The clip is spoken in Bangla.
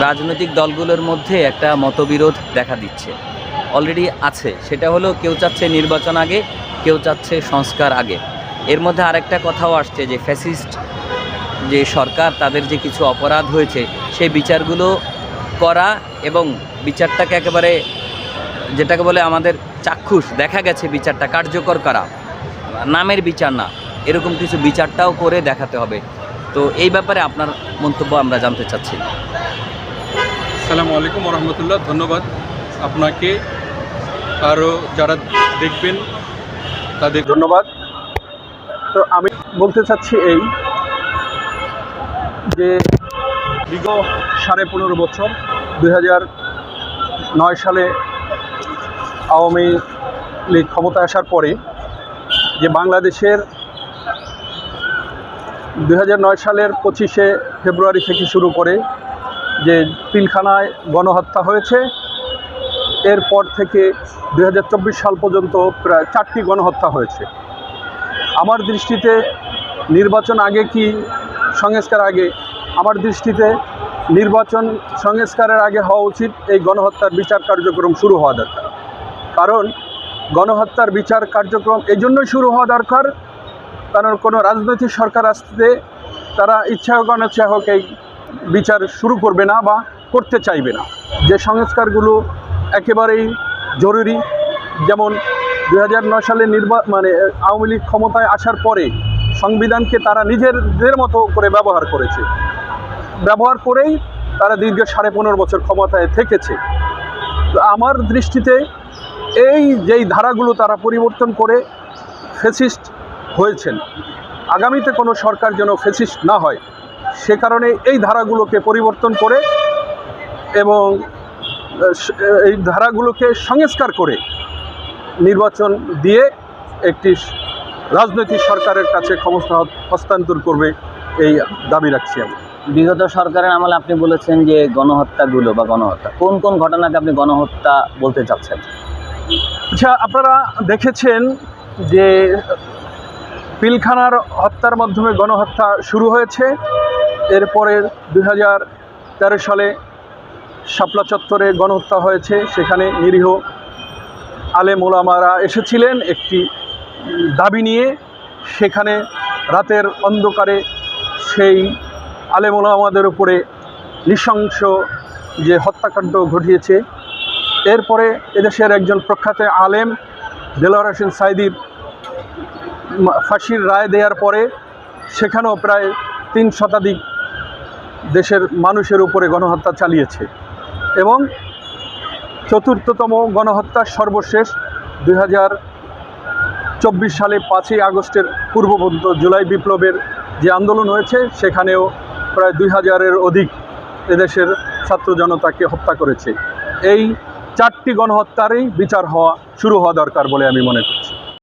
রাজনৈতিক দলগুলোর মধ্যে একটা মতবিরোধ দেখা দিচ্ছে। অলরেডি আছে, সেটা হলো কেউ চাচ্ছে নির্বাচন আগে, কেউ চাচ্ছে সংস্কার আগে। এর মধ্যে আরেকটা কথাও আসছে যে ফ্যাসিস্ট যে সরকার, তাদের যে কিছু অপরাধ হয়েছে, সেই বিচারগুলো করা এবং বিচারটাকে একেবারে, যেটাকে বলে আমাদের চাক্ষুষ, দেখা গেছে বিচারটা কার্যকর করা। নামের বিচার না, এরকম কিছু বিচারটাও করে দেখাতে হবে। তো এই ব্যাপারে আপনার মন্তব্য আমরা জানতে চাচ্ছি। আসসালামু আলাইকুম রহমতুল্লাহ ধন্যবাদ। আপনাকে আরও যারা দেখবেন, তাদের ধন্যবাদ। তো আমি বলতে চাচ্ছি এই যে বিগত সাড়ে পনেরো বছর, দুই নয় সালে আওয়ামী লীগ ক্ষমতায় আসার পরে যে বাংলাদেশের দুই সালের পঁচিশে ফেব্রুয়ারি থেকে শুরু করে যে পিলখানায় গণহত্যা হয়েছে, এরপর থেকে দু হাজার চব্বিশ সাল পর্যন্ত প্রায় চারটি গণহত্যা হয়েছে। আমার দৃষ্টিতে নির্বাচন আগে কি সংস্কার আগে? আমার দৃষ্টিতে নির্বাচন সংস্কারের আগে হওয়া উচিত এই গণহত্যার বিচার কার্যক্রম শুরু হওয়া দরকার। কারণ গণহত্যার বিচার কার্যক্রম এই জন্যই শুরু হওয়া দরকার, কারণ কোনো রাজনৈতিক সরকার আসতে তারা ইচ্ছা হোক অনিচ্ছা হোক এই বিচার শুরু করবে না বা করতে চাইবে না। যে সংস্কারগুলো একেবারেই জরুরি, যেমন দু দুই সালে নির্বা মানে আওয়ামী লীগ ক্ষমতায় আসার পরে সংবিধানকে তারা নিজেদের মতো করে ব্যবহার করেছে। ব্যবহার করেই তারা দীর্ঘ সাড়ে পনেরো বছর ক্ষমতায় থেকেছে। আমার দৃষ্টিতে এই যেই ধারাগুলো তারা পরিবর্তন করে ফেসিস্ট হয়েছেন, আগামীতে কোনো সরকার যেন ফেসিস্ট না হয় সে কারণে এই ধারাগুলোকে পরিবর্তন করে এবং এই ধারাগুলোকে সংস্কার করে নির্বাচন দিয়ে একটি রাজনৈতিক সরকারের কাছে ক্ষমতা হস্তান্তর করবে এই দাবি রাখছি আমি। বিগত সরকারের আমলে আপনি বলেছেন যে গণহত্যাগুলো বা গণহত্যা কোন কোন ঘটনাকে আপনি গণহত্যা বলতে চাচ্ছেন? আচ্ছা আপনারা দেখেছেন যে পিলখানার হত্যার মাধ্যমে গণহত্যা শুরু হয়েছে। এরপরে দুই হাজার সালে শাপলা চত্বরে গণহত্যা হয়েছে। সেখানে নিরীহ আলে মোলামারা এসেছিলেন একটি দাবি নিয়ে। সেখানে রাতের অন্ধকারে সেই আলে মোলামাদের উপরে নৃশংস যে হত্যাকাণ্ড ঘটিয়েছে। এরপরে এদেশের একজন প্রখ্যাত আলেম দেলোয়ার হোসেন সাইদির ফাঁসির রায় দেওয়ার পরে সেখানেও প্রায় তিন শতাধিক দেশের মানুষের উপরে গণহত্যা চালিয়েছে এবং চতুর্থতম গণহত্যা সর্বশেষ দুই চব্বিশ সালে পাঁচই আগস্টের পূর্ববর্তী জুলাই বিপ্লবের যে আন্দোলন হয়েছে, সেখানেও প্রায় দুই হাজারের অধিক এদেশের ছাত্র জনতাকে হত্যা করেছে। এই চারটি গণহত্যারই বিচার হওয়া, শুরু হওয়া দরকার বলে আমি মনে করছি।